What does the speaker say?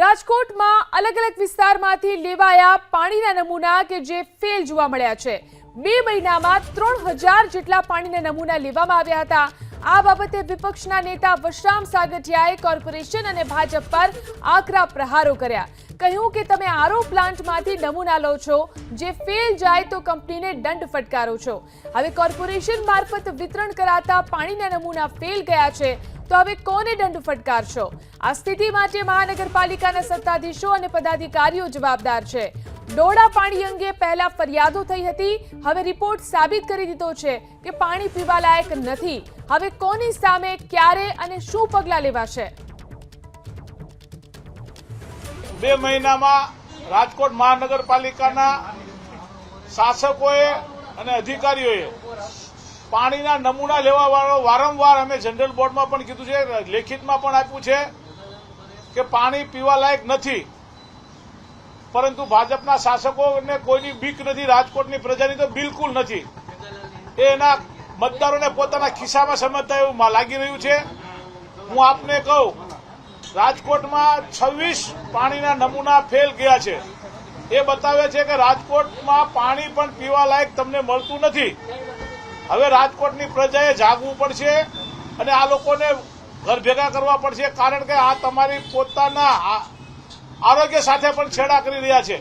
રાજકોટમાં અલગ અલગ વિસ્તારમાંથી લેવાયા પાણીના નમૂના કે જે ફેલ જોવા મળ્યા છે. બે મહિનામાં ત્રણ હજાર જેટલા પાણીના નમૂના લેવામાં આવ્યા હતા. આ બાબતે વિપક્ષના નેતા વશરામ સાગઠિયાએ કોર્પોરેશન અને ભાજપ પર આકરા પ્રહારો કર્યા. કહ્યું કે તમે આરો પ્લાન્ટમાંથી નમૂના લો છો. જે ફેલ જાય તો કંપનીને દંડ ફટકારો છો. હવે કોર્પોરેશન મારફત વિતરણ કરાતા પાણીના નમૂના ફેલ ગયા છે. તો હવે કોને દંડ ફટકારશો? આ સ્થિતિ માટે મહાનગરપાલિકાના સત્તાધીશો અને પદાધિકારીઓ જવાબદાર છે. ડોડા પાણી અંગે પહેલા ફરિયાદો થઈ હતી. હવે રિપોર્ટ સાબિત કરી દીધો છે કે પાણી પીવા લાયક નથી. હવે કોની સામે, ક્યારે અને શું પગલાં લેવાશે? બે મહિનામાં રાજકોટ મહાનગરપાલિકાના શાસકોએ અને અધિકારીઓએ પાણીના નમૂના લેવા વાળો વારંવાર અમે જનરલ બોર્ડમાં પણ કીધું છે, લેખિતમાં પણ આપ્યું છે કે પાણી પીવા લાયક નથી. પરંતુ ભાજપના શાસકોને કોઈની બીક નથી, રાજકોટની પ્રજાની તો બિલકુલ નથી. એ એના મતદારોને પોતાના ખિસ્સામાં સમજતા એવું લાગી રહ્યું છે. હું આપને કહું, રાજકોટમાં છવ્વીસ પાણીના નમૂના ફેલ ગયા છે. એ બતાવે છે કે રાજકોટમાં પાણી પણ પીવા લાયક તમને મળતું નથી. હવે રાજકોટની પ્રજાએ જાગવું પડશે અને આ લોકોને ઘર ભેગા કરવા પડશે કારણ કે આ તમારી પોતાના આરોગ્ય સાથે પણ છેડા કરી રહ્યા છે.